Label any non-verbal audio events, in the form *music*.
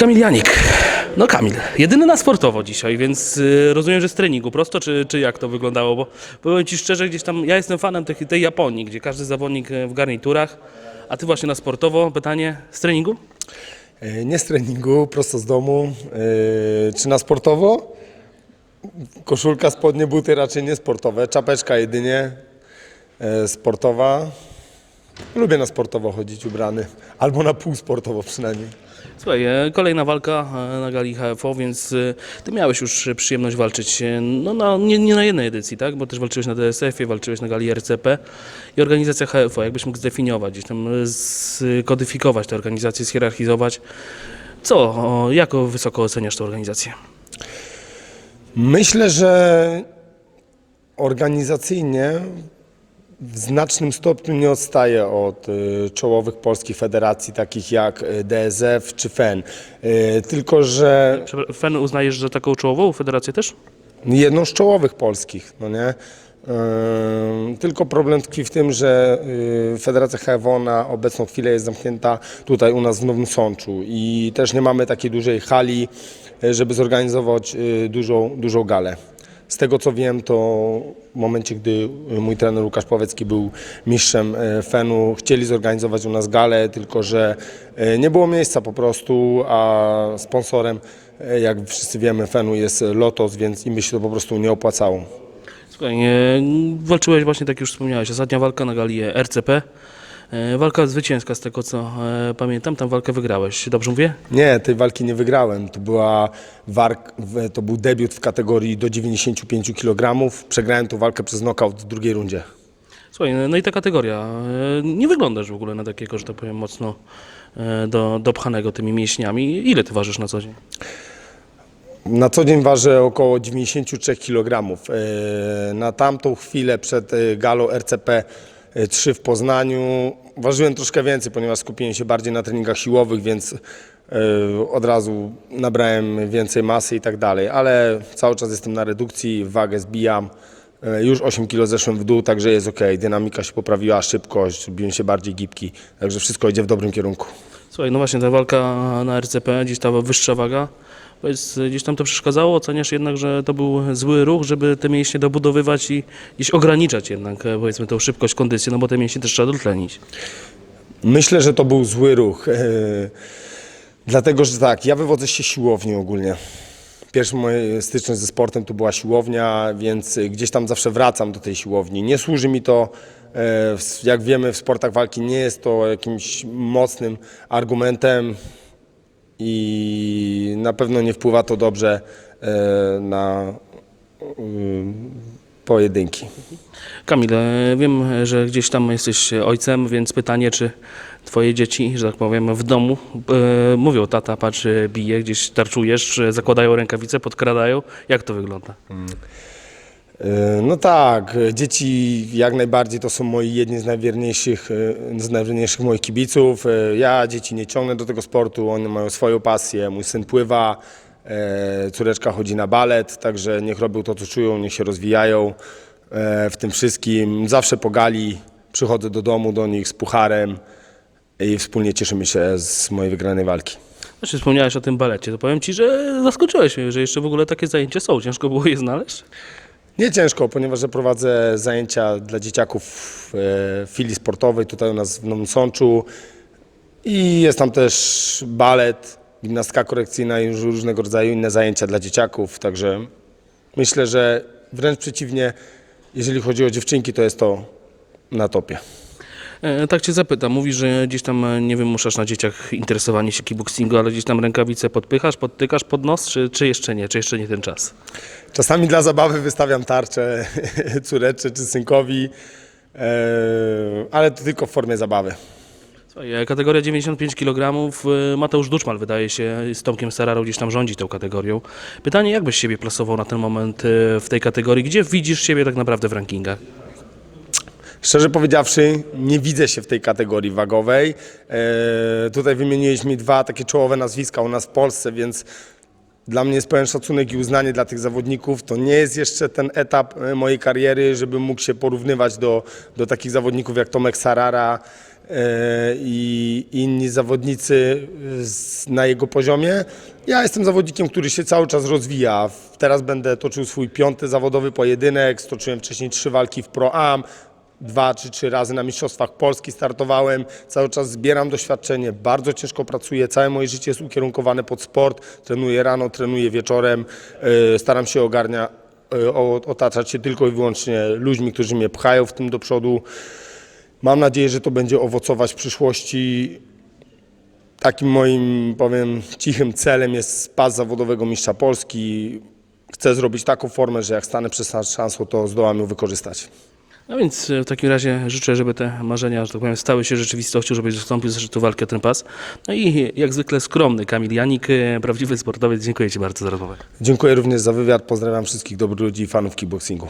Kamil Janik. No Kamil, jedyny na sportowo dzisiaj, więc y, rozumiem, że z treningu prosto, czy, czy jak to wyglądało? Bo powiem Ci szczerze, gdzieś tam, ja jestem fanem tej, tej Japonii, gdzie każdy zawodnik e, w garniturach, a Ty właśnie na sportowo. Pytanie, z treningu? E, Nie z treningu, prosto z domu. E, Czy na sportowo? Koszulka, spodnie, buty raczej nie sportowe. Czapeczka jedynie e, sportowa. Lubię na sportowo chodzić ubrany. Albo na pół sportowo przynajmniej. Słuchaj, e, kolejna walka e, na gali HFO, więc e, Ty miałeś już przyjemność walczyć, e, no na, nie, nie na jednej edycji, tak? Bo też walczyłeś na DSF-ie, walczyłeś na gali RCP i organizacja HFO, jakbyś mógł zdefiniować, gdzieś tam e, skodyfikować tę organizację, schierarchizować. Co, o, jak wysoko oceniasz tę organizację? Myślę, że organizacyjnie w znacznym stopniu nie odstaje od y, czołowych polskich federacji, takich jak y, DSF czy FEN. Y, Tylko, że FEN uznajesz za taką czołową federację też? jedną z czołowych polskich, no nie? Tylko problem tkwi w tym, że Federacja HFO na obecną chwilę jest zamknięta tutaj u nas w Nowym Sączu i też nie mamy takiej dużej hali, żeby zorganizować dużą, dużą galę. Z tego co wiem, to w momencie, gdy mój trener Łukasz Pławecki był mistrzem y, FEN-u, chcieli zorganizować u nas galę, tylko że y, nie było miejsca po prostu, a sponsorem, y, jak wszyscy wiemy, FEN-u jest Lotos, więc im by się to po prostu nie opłacało. Słuchaj, e, walczyłeś właśnie, tak już wspomniałeś, ostatnia walka na gali RCP. E, Walka zwycięska z tego co e, pamiętam, tam walkę wygrałeś, dobrze mówię? Nie, tej walki nie wygrałem. To, była wark, to był debiut w kategorii do 95 kg. Przegrałem tą walkę przez knockout w drugiej rundzie. Słuchaj, no i ta kategoria, e, nie wyglądasz w ogóle na takiego, że tak powiem, mocno do, dopchanego tymi mięśniami. Ile ty ważysz na co dzień? Na co dzień ważę około 93 kg. Na tamtą chwilę przed galą RCP 3 w Poznaniu ważyłem troszkę więcej, ponieważ skupiłem się bardziej na treningach siłowych, więc e, od razu nabrałem więcej masy i tak dalej, ale cały czas jestem na redukcji, wagę zbijam. E, Już 8 kg zeszłem w dół, także jest ok. Dynamika się poprawiła, szybkość, robiłem się bardziej gibki, także wszystko idzie w dobrym kierunku. Słuchaj, no właśnie ta walka na RCP, gdzieś ta wyższa waga, powiedz, gdzieś tam to przeszkadzało? Oceniasz jednak, że to był zły ruch, żeby te mięśnie dobudowywać i gdzieś ograniczać jednak, e, powiedzmy, tą szybkość, kondycję, no bo te mięśnie też trzeba dotlenić. Myślę, że to był zły ruch. e, Dlatego, że tak, ja wywodzę się siłowni ogólnie. Pierwsza moja styczność ze sportem to była siłownia, więc gdzieś tam zawsze wracam do tej siłowni. Nie służy mi to, jak wiemy, w sportach walki nie jest to jakimś mocnym argumentem i na pewno nie wpływa to dobrze e, na y, pojedynki. Kamil, e, wiem, że gdzieś tam jesteś ojcem, więc pytanie, czy twoje dzieci, że tak powiem, w domu e, mówią, tata, patrz, e, bije, gdzieś tarczujesz, czy zakładają rękawice, podkradają? Jak to wygląda? E, No tak, e, dzieci jak najbardziej to są moi jedni z najwierniejszych, e, z najwierniejszych moich kibiców. E, Ja dzieci nie ciągnę do tego sportu, one mają swoją pasję. Mój syn pływa, e, córeczka chodzi na balet, także niech robią to, co czują, niech się rozwijają e, w tym wszystkim. Zawsze po gali przychodzę do domu do nich z pucharem i wspólnie cieszymy się z mojej wygranej walki. Znaczy, wspomniałeś o tym balecie, to powiem ci, że zaskoczyłeś mnie, że jeszcze w ogóle takie zajęcia są. Ciężko było je znaleźć? Nie ciężko, ponieważ ja prowadzę zajęcia dla dzieciaków w e, filii sportowej tutaj u nas w Nowym Sączu i jest tam też balet, gimnastyka korekcyjna i już różnego rodzaju inne zajęcia dla dzieciaków, także myślę, że wręcz przeciwnie, jeżeli chodzi o dziewczynki, to jest to na topie. E, tak cię zapytam, mówisz, że gdzieś tam e, nie wymuszasz na dzieciach interesowanie się kickboxingu, ale gdzieś tam rękawice podpychasz, podtykasz pod nos, czy, czy jeszcze nie, czy jeszcze nie ten czas? Czasami dla zabawy wystawiam tarczę *laughs* córeczce czy synkowi, e, ale to tylko w formie zabawy. Słuchaj, kategoria 95 kg, Mateusz Duczmal wydaje się z Tomkiem Sararą gdzieś tam rządzi tą kategorią. Pytanie, jak byś siebie plasował na ten moment w tej kategorii? Gdzie widzisz siebie tak naprawdę w rankingach? Szczerze powiedziawszy, nie widzę się w tej kategorii wagowej. E, tutaj wymieniłeś mi dwa takie czołowe nazwiska u nas w Polsce, więc dla mnie jest pełen szacunek i uznanie dla tych zawodników. To nie jest jeszcze ten etap e, mojej kariery, żebym mógł się porównywać do, do takich zawodników jak Tomek Sarara. i inni zawodnicy z, na jego poziomie. Ja jestem zawodnikiem, który się cały czas rozwija. Teraz będę toczył swój piąty zawodowy pojedynek. Stoczyłem wcześniej trzy walki w Pro Am. Dwa czy trzy razy na Mistrzostwach Polski startowałem. Cały czas zbieram doświadczenie, bardzo ciężko pracuję. Całe moje życie jest ukierunkowane pod sport. Trenuję rano, trenuję wieczorem. Yy, Staram się ogarnia, o- otaczać się tylko i wyłącznie ludźmi, którzy mnie pchają w tym do przodu. Mam nadzieję, że to będzie owocować w przyszłości. Takim moim, powiem, cichym celem jest pas zawodowego mistrza Polski. Chcę zrobić taką formę, że jak stanę przed szansą, to zdołam ją wykorzystać. No więc e, w takim razie życzę, żeby te marzenia, że tak powiem, stały się rzeczywistością, żebyś zastąpił zresztą walkę ten pas. No i jak zwykle skromny Kamil Janik, e, prawdziwy sportowiec. Dziękuję Ci bardzo za rozmowę. Dziękuję również za wywiad. Pozdrawiam wszystkich dobrych ludzi i fanów kickboxingu.